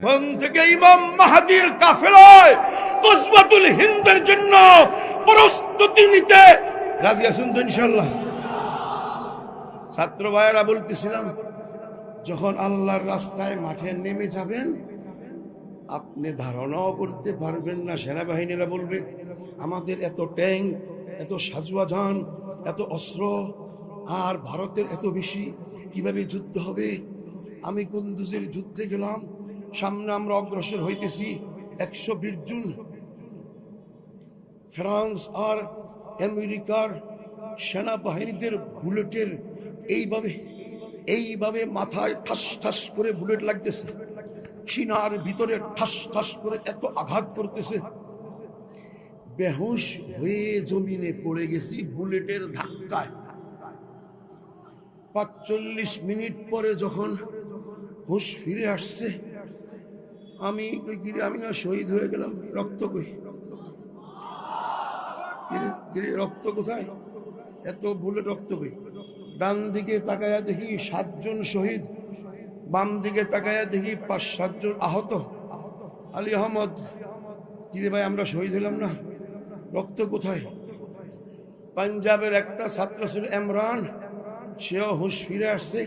এখন থেকে ইমাম মাহাদির কাফেলায় কুসবাতুল হিন্দের জন্য প্রস্তুতি নিতে রাজি আছেন তো ইনশাল্লাহ ছাত্র ভাইয়েরা বলতেছিলাম, যখন আল্লাহর রাস্তায় মাঠে নেমে যাবেন, আপনি ধারণাও করতে পারবেন না, সেনাবাহিনীরা বলবে, আমাদের এত ট্যাঙ্ক এত সাজুয়াজান, এত অস্ত্র, আর ভারতের এত বেশি, কীভাবে যুদ্ধ হবে? আমি কুন্দুজের যুদ্ধে গেলাম সামনে আমরা অগ্রসর হইতেছি একশো বিশ জুন। ফ্রান্স আর আমেরিকার সেনাবাহিনীদের বুলেটের এইভাবে এইভাবে মাথায় ঠাস ঠাস করে বুলেট লাগতেছে। সিনার ভিতরে ঠাস ঠাস করে এত আঘাত করতেছে। বেহুশ হয়ে জমিনে পড়ে গেছি বুলেটের ধাক্কায়। পাঁচচল্লিশ মিনিট পরে যখন হুশ ফিরে আসছে আমি গিরে আমি না শহীদ হয়ে গেলাম, রক্ত কই? গিরে রক্ত কোথায়? এত বুলেট রক্ত কই? ডান দিকে তাকায়া দেখি সাতজন শহীদ, বাম দিকে তাকায়া দেখি পাঁচ, সাতজন আহত। আলী আহমদ, কিরে ভাই, আমরা শহীদ হলাম না? রক্ত কোথায়? পাঞ্জাবের একটা ছাত্র ছিল এমরান সেও হুঁশ ফিরে আসছে।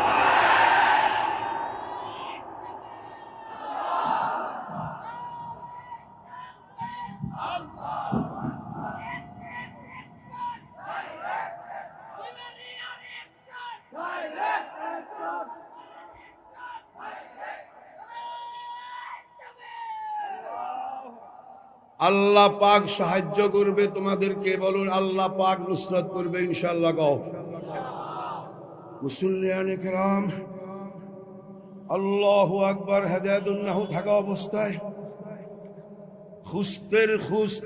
আল্লাহ পাক সাহায্য করবে তোমাদেরকে, বলুন, আল্লাহ পাক নুসরত করবে ইনশাল্লাহ গাও মুসল্লিয়ান কেরাম, আল্লাহ আকবার হেদায়তুল্লাহ থাকা অবস্থায়, খুস্তের খুস্ত,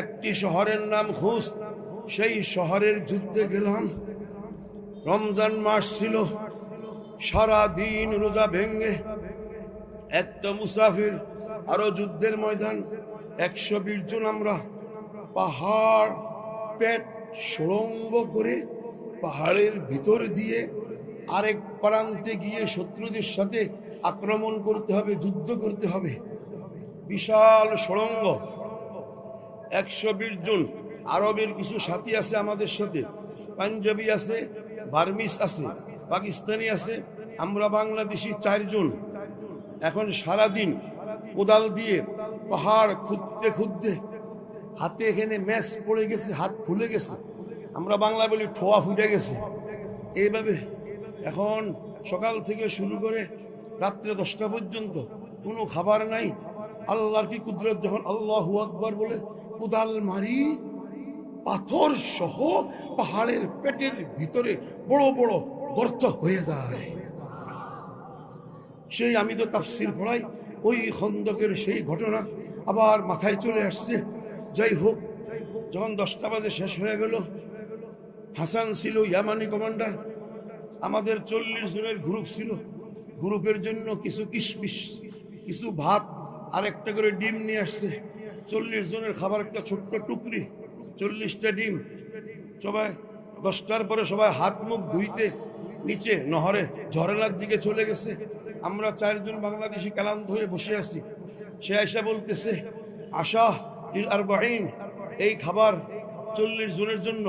একটি শহরের নাম খুস্ত, সেই শহরের যুদ্ধে গেলাম। রমজান মাস ছিল, সারা দিন রোজা ভেঙ্গে একটা মুসাফির আরও যুদ্ধের ময়দান একশো বিশ জন আমরা পাহাড়, পেট সুড়ঙ্গ করে পাহাড়ের ভিতর দিয়ে আরেক প্রান্তে গিয়ে শত্রুদের সাথে আক্রমণ করতে হবে, যুদ্ধ করতে হবে। বিশাল সুড়ঙ্গ। একশো বিশ জন আরবের কিছু সাথী আছে আমাদের সাথে। পাঞ্জাবি আছে বার্মিস আছে, পাকিস্তানি আছে, আমরা বাংলাদেশি চারজন। এখন সারাদিন কোদাল দিয়ে পাহাড় খুঁজতে খুঁজতে হাতে এখানে ম্যাচ পড়ে গেছে, হাত ফুলে গেছে। আমরা বাংলা বলি ঠোয়া ফুটে গেছে। এইভাবে এখন সকাল থেকে শুরু করে রাত্রে দশটা পর্যন্ত কোনো খাবার নাই। আল্লাহর কি কুদরত যখন আল্লাহ আকবর বলে, কোদাল মারি, পাথর সহ পাহাড়ের পেটের ভিতরে বড় বড় গর্ত হয়ে যায়। সেই আমি তো তাফসির পড়াই ওই খন্দকের সেই ঘটনা আবার মাথায় চলে আসছে। যাই হোক, যখন দশটা বাজে শেষ হয়ে গেল, হাসান ছিল ইয়ামানি কমান্ডার, আমাদের চল্লিশ জনের গ্রুপ ছিল। গ্রুপের জন্য কিছু কিশমিশ, কিছু ভাত, আর একটা করে ডিম নিয়ে আসছে। চল্লিশ জনের খাবার একটা ছোট্ট টুকরি, চল্লিশটা ডিম। সবাই দশটার পরে সবাই হাত মুখ ধুইতে নিচে নহরে ঝরেলার দিকে চলে গেছে। আমরা চারজন বাংলাদেশি কালান্ত হয়ে বসে আছি। সে আয়সা বলতেছে, আশা ইল আর এই খাবার চল্লিশ জনের জন্য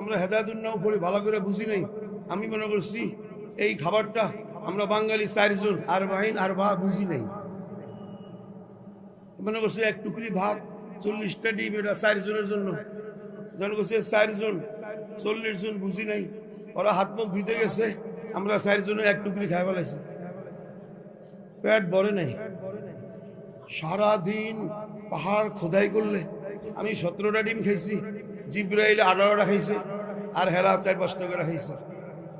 আমরা হেদায়তুল্লাহ পড়ে ভালো করে বুঝি নাই। আমি মনে করছি এই খাবারটা আমরা বাঙালি চারজন আর বাহিন আর বা বুঝি নাই। মনে করছে এক টুকরি ভাত চল্লিশটা ডিম, এটা চারজনের জন্য। মনে করছে চারজন চল্লিশ জন বুঝি নাই। ওরা হাত মুখ ধুইতে গেছে, আমরা চারজনের এক টুকরি খাই ফেলাইছি। পেট ভরে নাই। সারাদিন পাহাড় খোদাই করলে। আমি সতেরোটা ডিম খাইছি, জিব্রাইল আঠারোটা খাইছে, আর হেরা চার পাঁচটা করে খাইছে।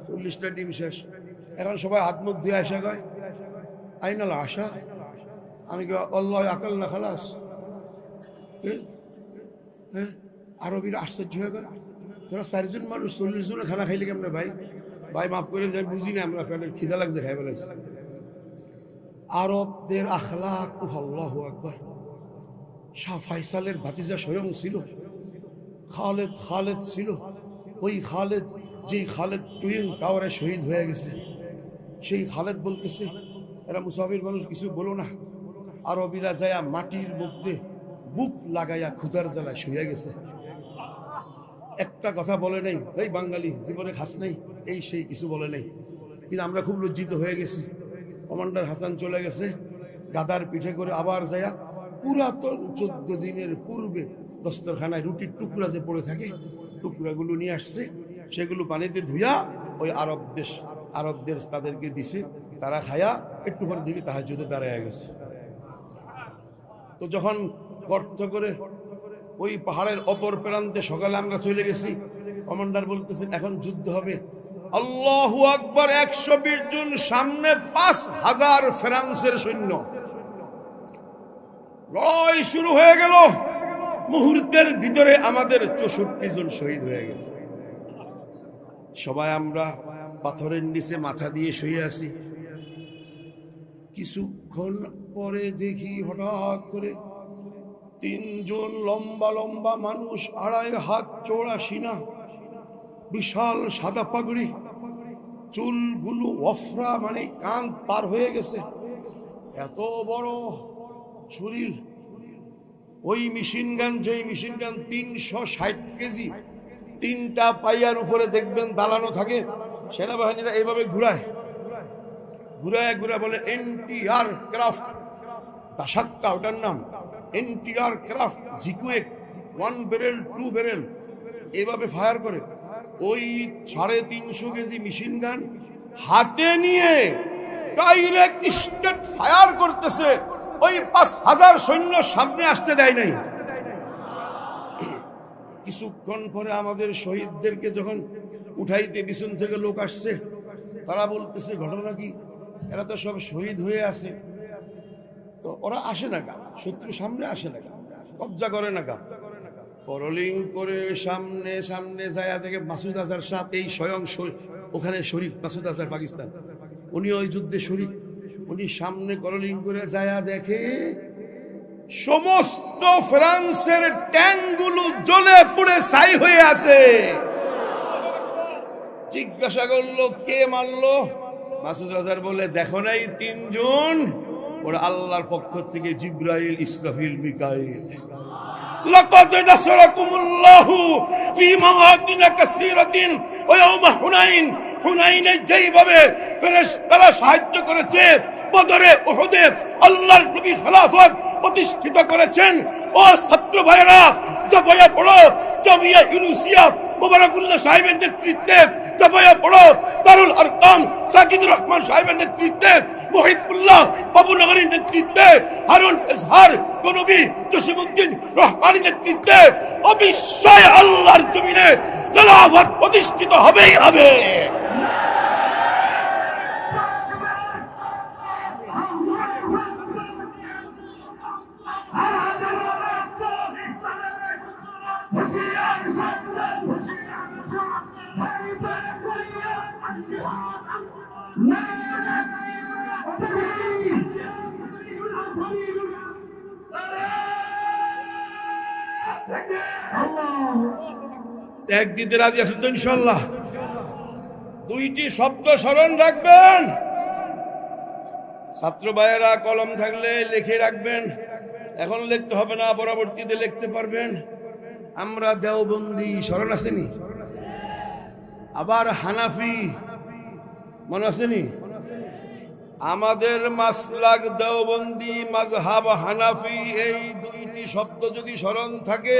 চল্লিশটা ডিম শেষ। এখন সবাই হাত মুখ দিয়ে আসা গয় আইনাল আশা আমি কি আল্লাহ, আকাল না খালাস? হ্যাঁ আরবির আশ্চর্য হয়ে গেল তোরা চারজন মানুষ চল্লিশ জনের খানা খাইলে কেমন ভাই? ভাই, মাফ করে যাই বুঝি না, আমরা খিদা লাগছে, খাই ফেলেছি আরবদের আখলাক ও আল্লাহ আকবার। শাহ ফাইসালের ভাতিজা স্বয়ং ছিল। খালেদ খালেদ ছিল। ওই খালেদ, যেই খালেদ টুইন টাওয়ারে শহীদ হয়ে গেছে। সেই খালেদ বলতেছে, এরা মুসাফির মানুষ, কিছু বলো না। আরবিরা যায়া মাটির মধ্যে বুক লাগাইয়া ক্ষুদার জ্বালায় শুয়ে গেছে। একটা কথা বলে নেই, এই বাঙালি, জীবনে খাস নেই। এই সেই কিছু বলে নেই। কিন্তু আমরা খুব লজ্জিত হয়ে গেছি। কমান্ডার হাসান চলে গেছে। গাদার পিঠে করে আবার যায়া পুরাতন চোদ্দ দিনের পূর্বে দস্তরখানায় রুটির টুকরা যে পড়ে থাকে, টুকরাগুলো নিয়ে আসছে। সেগুলো পানিতে ধুইয়া ওই আরব দেশ আরব দেশ তাদেরকে দিছে। তারা খায়া একটু পরে দিকে তাহাজুদে দাঁড়ায় গেছে। তো যখন গর্ত করে ওই পাহাড়ের অপর প্রান্তে সকালে আমরা চলে গেছি, কমান্ডার বলতেছেন এখন যুদ্ধ হবে। আল্লাহ আকবর একশো বিশ জন সামনে পাঁচ হাজার ফ্রান্সের সৈন্য। লড়াই শুরু হয়ে গেল। মুহূর্তের ভিতরে আমাদের চৌষট্টি জন শহীদ হয়ে গেছে। সবাই আমরা পাথরের নিচে মাথা দিয়ে শুয়ে আছি। কিছুক্ষণ পরে দেখি হঠাৎ করে তিনজন লম্বা লম্বা মানুষ আড়াই হাত চৌড়া সিনা বিশাল সাদা পাগড়ি চুলগুলো অফরা মানে কান পার হয়ে গেছে। এত বড় শরীর। ওই মেশিন গান, যেই মেশিন গান তিনশো ষাট কেজি, তিনটা পাইয়ার উপরে দেখবেন দালানো থাকে, সেনাবাহিনীরা এইভাবে ঘুরায়। ঘুরায় ঘুরায় বলে, এনটিআর ক্রাফট তাসাক্কা ওটার নাম। এনটিআর ক্রাফট, জিকুয়েক, ওয়ান বেরেল টু বেরেল এভাবে ফায়ার করে। ওই সাড়ে তিনশো কেজি মেশিন গান হাতে নিয়ে ডাইরেক্ট স্টেট ফায়ার করতেছে। ওই পাঁচ হাজার সৈন্য সামনে আসতে দেয় নাই। কিছুক্ষণ পরে আমাদের শহীদদেরকে যখন উঠাইতে পিছন থেকে লোক আসছে, তারা বলতেছে, ঘটনা কি? এরা তো সব শহীদ হয়ে আছে। তো ওরা আসে না গা, শত্রু সামনে আসে না গা, কবজা করে না গা। করলিং করে সামনে সামনে যায় দেখে মাসুদ আজার সাহ এই স্বয়ং ওখানে শরীফ, মাসুদ আজার পাকিস্তান। উনি ওই যুদ্ধে শরীফ। উনি সামনে করলিং করে যায় দেখে সমস্ত ফ্রান্সের ট্যাঙ্কগুলো জ্বলে পুড়ে ছাই হয়ে আছে। জিজ্ঞাসা করল, কে মারলো? মাসুদ রাজার বলে দেখো নাই তিনজন। ওরা আল্লাহর পক্ষ থেকে জিব্রাইল, ইসরাফিল, মিকাইল। لقد نصركم الله في مواطن كثيرة ويوم حنين হুনাইনে যেইভাবে ফেরেশতারা সাহায্য করেছে বদরে উহুদে আল্লাহর নবী খেলাফত প্রতিষ্ঠিত করেছেন ও ছাত্র ভাইয়েরা জবাইয়া পড়ো জামিয়া ইউনুসিয়া মোবারকুল্লাহ সাহেবের নেতৃত্বে চাপাইয়া পড়ো আরকাম সাকিদুর রহমান সাহেবের নেতৃত্বে, মহিবুল্লাহ বাবুনগরীর নেতৃত্বে, হারুন এজহার গনবী জসিমুদ্দিন রহমানের নেতৃত্বে অবিশ্বায় আল্লাহর জমিনে খেলাফত প্রতিষ্ঠিত হবেই হবে। এক দিতে রাজি আছেন তো ইনশাল্লাহ দুইটি শব্দ স্মরণ রাখবেন। ছাত্র ভাইয়েরা, কলম থাকলে লিখে রাখবেন। এখন লিখতে হবে না, পরবর্তীতে লিখতে পারবেন। আমরা দেওবন্দি স্মরণ আসেনি আবার হানাফি মনে আসেনি আমাদের মাসলাক দেওবন্দি মাজহাব হানাফি, এই দুইটি শব্দ যদি স্মরণ থাকে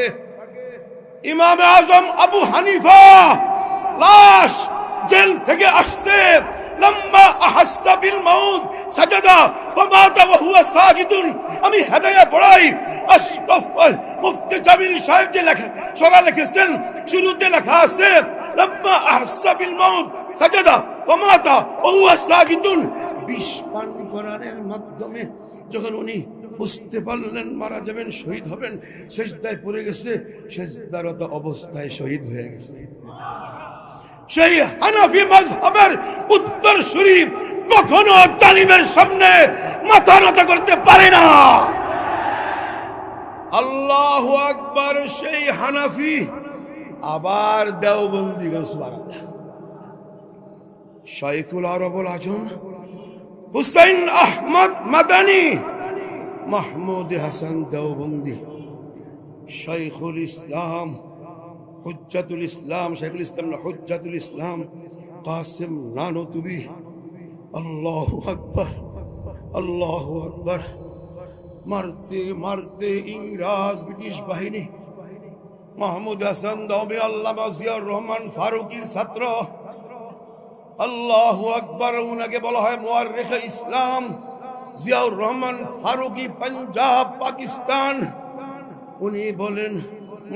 ইমাম আজম আবু হানিফা, লাশ জেল থেকে আসছে। আমি হেদায়া সাহেব যে লেখা লেখা আছে লম্বা আহাসা বিল মাউত, সাজাদা, ফামাতা ওয়া হুয়া সাজিদুন। বিষ পান করানোর মাধ্যমে যখন উনি বুঝতে পারলেন, মারা যাবেন, শহীদ হবেন শেষদায় পড়ে গেছে শেষদারত অবস্থায় শহীদ হয়ে গেছে। সেই হানাফি মাজহাবের উত্তর শরীফ কখনো তালিমের সামনে মাথা নত করতে পারে না। আল্লাহ আকবার, সেই হানাফি আবার দেওবন্দিগঞ্জ সুবহানাল্লাহ শাইখুল আরবুল আজম, হুসাইন আহমদ মাদানী মাহমুদ হাসান দেওবন্দি, শাইখুল ইসলাম, হুজ্জাতুল ইসলাম, শাইখুল ইসলাম না, হুজ্জাতুল ইসলাম, কাসিম নানতুবি আল্লাহু আকবর, আল্লাহু আকবার। মারতে মারতে ইংরাজ, ব্রিটিশ বাহিনী, মাহমুদ হাসান দবে আল্লামা জিয়াউর রহমান ফারুকির ছাত্র। আল্লাহু আকবর, উনাকে বলা হয় মোয়াররেখে ইসলাম। জিয়াউর রহমান ফারুকি, পাঞ্জাব, পাকিস্তান, উনি বলেন,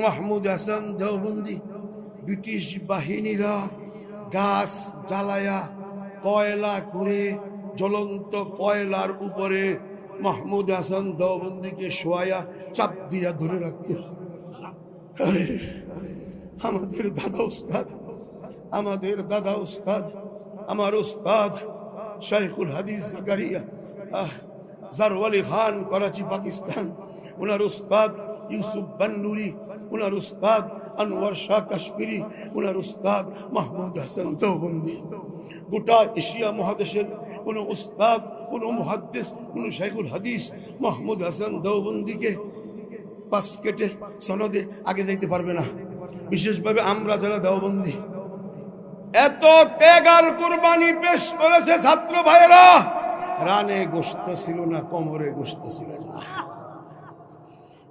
মাহমুদ হাসান দেওবন্দি, ব্রিটিশ বাহিনীরা গাছ জ্বালায়া কয়লা করে জ্বলন্ত কয়লার উপরে মাহমুদ হাসান দেওবন্দিকে শোয়া চাপ দিয়া ধরে রাখতে। আমাদের দাদা উস্তাদ, আমাদের দাদা উস্তাদ, আমার উস্তাদ শাইখুল হাদিস জাকারিয়া আহ জারওয়ালি খান, করাচি, পাকিস্তান। ওনার উস্তাদ ইউসুফ বান্নুরি ওনার উস্তাদ আনোয়ার শাহ কাশ্মীরি ওনার উস্তাদ মাহমুদ হাসান দেওবন্দি। গোটা এশিয়া মহাদেশের কোনো উস্তাদ, কোনো মহাদ্দেশ কোনো শাইখুল হাদিস মাহমুদ হাসান দেওবন্দিকে পাস কেটে সনদে আগে যাইতে পারবে না। বিশেষভাবে আমরা যারা দেওবন্দি, এত ত্যাগার কোরবানি পেশ করেছে ছাত্র ভাইয়েরা। রানে গোস্ত ছিল না, কোমরে গোস্ত ছিল না।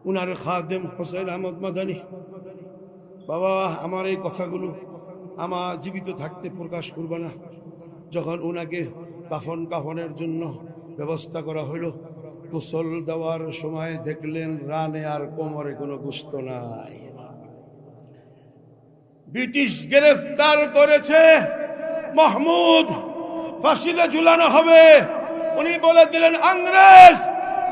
উনার খাদেম হোসেন আহমদ মাদানি, বাবা, আমার এই কথাগুলো আমার জীবিত থাকতে প্রকাশ করবে না। যখন উনাকে কাফন কাফনের জন্য ব্যবস্থা করা হলো গোসল দেওয়ার সময় দেখলেন রানে আর কোমরে কোনো গুস্ত নাই। ব্রিটিশ গ্রেফতার করেছে মাহমুদ, ফাঁসিতে ঝুলানো হবে। انہیں بولا دلن انگریز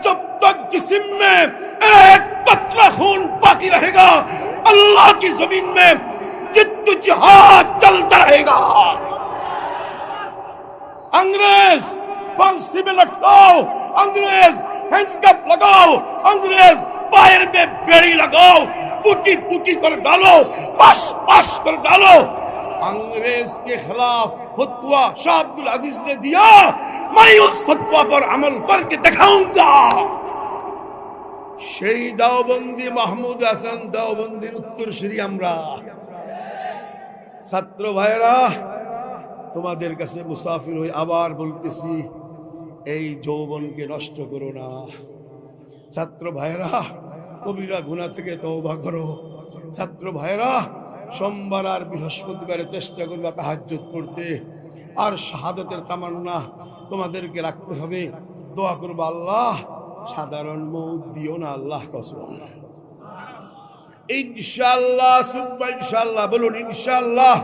جب تک جسم میں ایک پترہ خون باقی رہے گا اللہ کی زمین میں جد جہاد چلتا رہے گا انگریز پانسی میں لٹکاؤ انگریز ہینڈ کپ لگاؤ انگریز پائر میں بیڑی لگاؤ بوٹی بوٹی کر ڈالو پاش پاش کر ڈالو انگریز کے خلاف फतवा शाह अब्दुल अजीज ने दिया मैं उस फतवा पर अमल करके दिखाऊंगा সেই দাওবন্দি মাহমুদ হাসান দাওবন্দির উত্তরসূরি আমরা ছাত্র ভাইরা তোমাদের কাছে মুসাফির হয়ে আবার বলতেছি এই যৌবনকে নষ্ট করো না ছাত্র ভাইরা কবিরা গুণা থেকে তওবা করো ছাত্র ভাইরা সোমবার আর বৃহস্পতিবারে চেষ্টা করবা তাহাজ্জুদ পড়তে। আর শাহাদতের তামান্না তোমাদেরকে রাখতে হবে। দোয়া করব আল্লাহ, সাধারণ মৌত দিও না আল্লাহ কসম। ইনশাল্লাহ সুব্বা ইনশাল্লাহ বলুন ইনশাআল্লাহ।